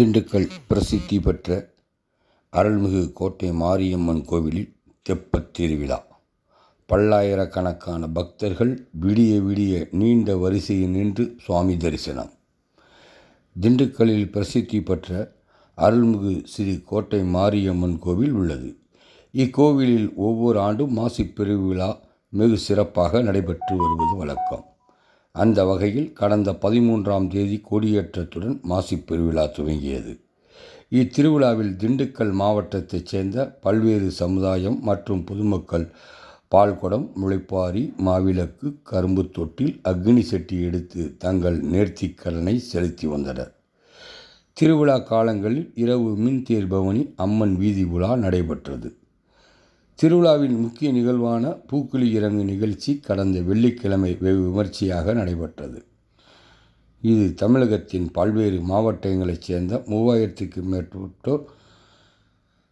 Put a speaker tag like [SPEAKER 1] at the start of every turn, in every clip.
[SPEAKER 1] திண்டுக்கல் பிரசித்தி பெற்ற அருள்மிகு கோட்டை மாரியம்மன் கோவிலில் தெப்பத் திருவிழா. பல்லாயிரக்கணக்கான பக்தர்கள் விடிய விடிய நீண்ட வரிசையில் நின்று சுவாமி தரிசனம். திண்டுக்கல்லில் பிரசித்தி பெற்ற அருள்மிகு ஸ்ரீ கோட்டை மாரியம்மன் கோவில் உள்ளது. இக்கோவிலில் ஒவ்வொரு ஆண்டும் மாசிப் பெருவிழா வெகு சிறப்பாக நடைபெற்று வருவது வழக்கம். அந்த வகையில் கடந்த பதிமூன்றாம் தேதி கொடியேற்றத்துடன் மாசிப் பெருவிழா துவங்கியது. இத்திருவிழாவில் திண்டுக்கல் மாவட்டத்தைச் சேர்ந்த பல்வேறு சமுதாயம் மற்றும் பொதுமக்கள் பால்குடம் முளைப்பாரி மாவிளக்கு கரும்பு தொட்டில் அக்னி செட்டி எடுத்து தங்கள் நேர்த்திக்கடனை செலுத்தி வந்தனர். திருவிழா காலங்களில் இரவு மின் தேர் பவனி அம்மன் வீதி உலா நடைபெற்றது. திருவிழாவின் முக்கிய நிகழ்வான பூக்குழி இறங்கு நிகழ்ச்சி கடந்த வெள்ளிக்கிழமை வெகு விமர்சையாக நடைபெற்றது. இது தமிழகத்தின் பல்வேறு மாவட்டங்களைச் சேர்ந்த மூவாயிரத்துக்கு மேற்பட்டோர்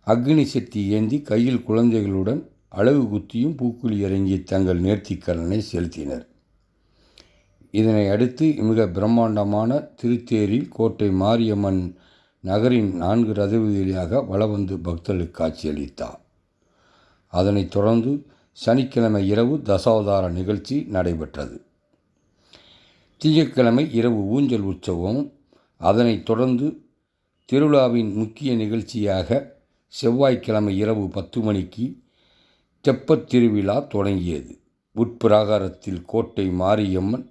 [SPEAKER 1] அக்னி சக்தி ஏந்தி கையில் குழந்தைகளுடன் அழகு குத்தியும் பூக்குழி இறங்கி தங்கள் நேர்த்திக்கலனை செலுத்தினர். இதனை அடுத்து மிக பிரம்மாண்டமான திருத்தேரில் கோட்டை மாரியம்மன் நகரின் நான்கு ரத வீதியாக வலம் பக்தர்களுக்கு காட்சியளித்தார். அதனைத் தொடர்ந்து சனிக்கிழமை இரவு தசாவதார நிகழ்ச்சி நடைபெற்றது. திங்கட்கிழமை இரவு ஊஞ்சல் உற்சவம். அதனைத் தொடர்ந்து திருவிழாவின் முக்கிய நிகழ்ச்சியாக செவ்வாய்க்கிழமை இரவு பத்து மணிக்கு தெப்பத் திருவிழா தொடங்கியது. உட்பிராகாரத்தில் கோட்டை மாரியம்மன்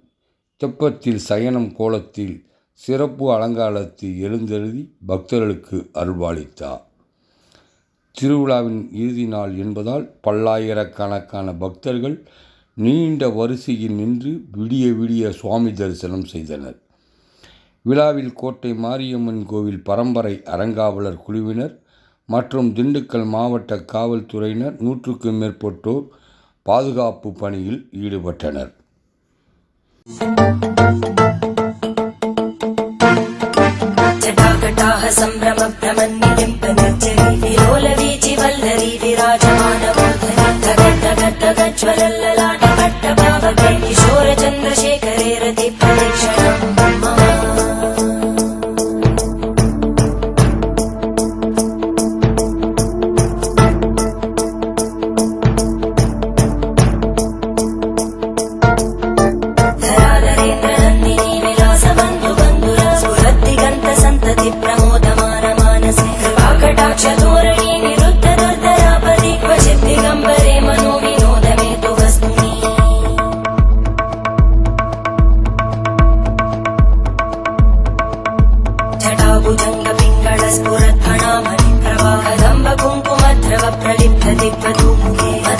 [SPEAKER 1] தெப்பத்தில் சயனம் கோலத்தில் சிறப்பு அலங்காரத்தில் எழுந்தெழுதி பக்தர்களுக்கு அருள்வாளித்தார் திருவிழாவின் இறுதி நாள் என்பதால் பல்லாயிரக்கணக்கான பக்தர்கள் நீண்ட வரிசையில் நின்று விடிய விடிய சுவாமி தரிசனம் செய்தனர். விழாவில் கோட்டை மாரியம்மன் கோவில் பரம்பரை அறங்காவலர் குழுவினர் மற்றும் திண்டுக்கல் மாவட்ட காவல்துறையினர் நூற்றுக்கும் மேற்பட்டோர் பாதுகாப்பு பணியில் ஈடுபட்டனர்.
[SPEAKER 2] சம்பிரம பிரமன் Shalala. जटाभुजङ्ग पिङ्गळ स्फुरद्भणामणि प्रवाहदम्ब कुङ्कुमद्रव प्रलिप्त दिग्वधूमुखे मदा